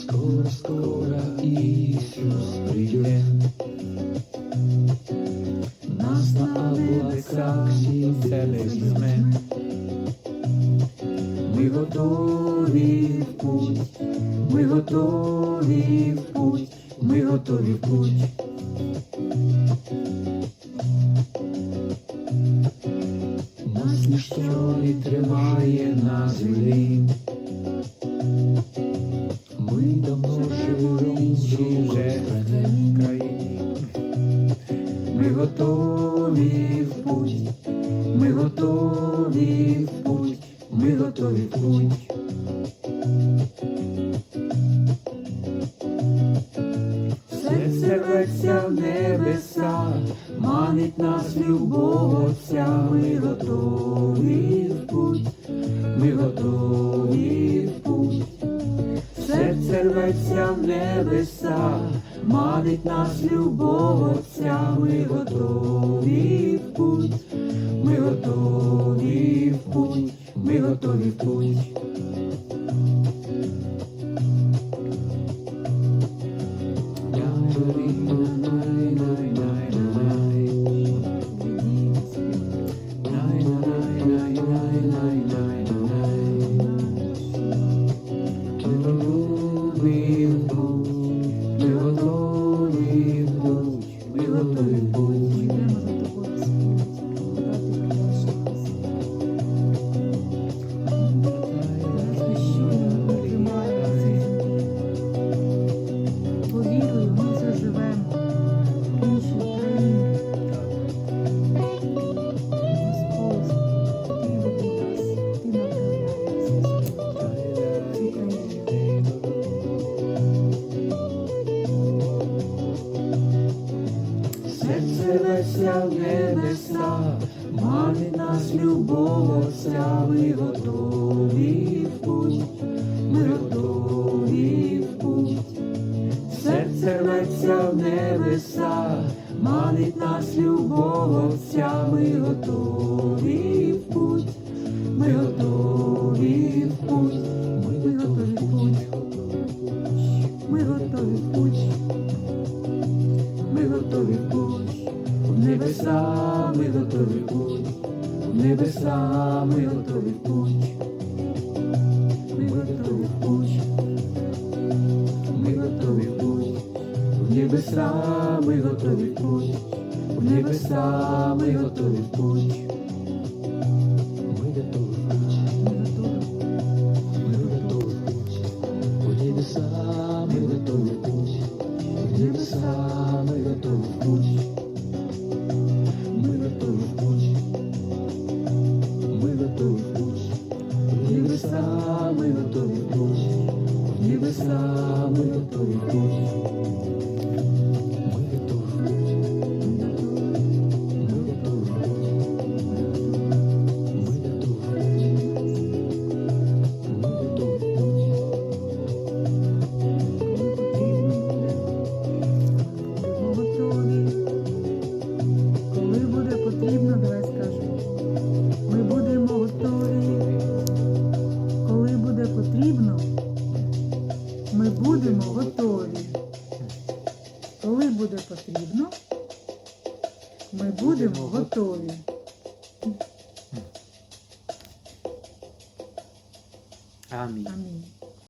Скоро, скоро Ісус прийде. Нас на облаках всі себе візьме. Ми готові в путь, ми готові в путь, ми готові в путь. Ніщо не тримає на землі. Ми давно живемо в країні. Ми готові в путь, ми готові в путь, ми готові в путь. Серце в небеса, манить нас любов Отця, ми готові в путь, ми готові в путь. Серце рветься в небеса, манить нас любов Отця, ми готові в путь, ми готові Ми Серце в небеса, манить нас любов Отця, ми готові в путь, ми готові в путь. Серце рветься в небеса, манить нас любов Отця, ми готові в путь, ми готові в путь, ми готові в путь, ми готові в путь. Ми готові в путь, в небеса, ми готові в путь, в небеса, ми готові в путь, ми готові путь, ми готові путь, в небеса, ми готові в путь, в небеса, ми готові в путь. Небеса ми готові в путь. В ми будемо готові. Коли буде потрібно, ми будемо готові. Амінь. Амінь.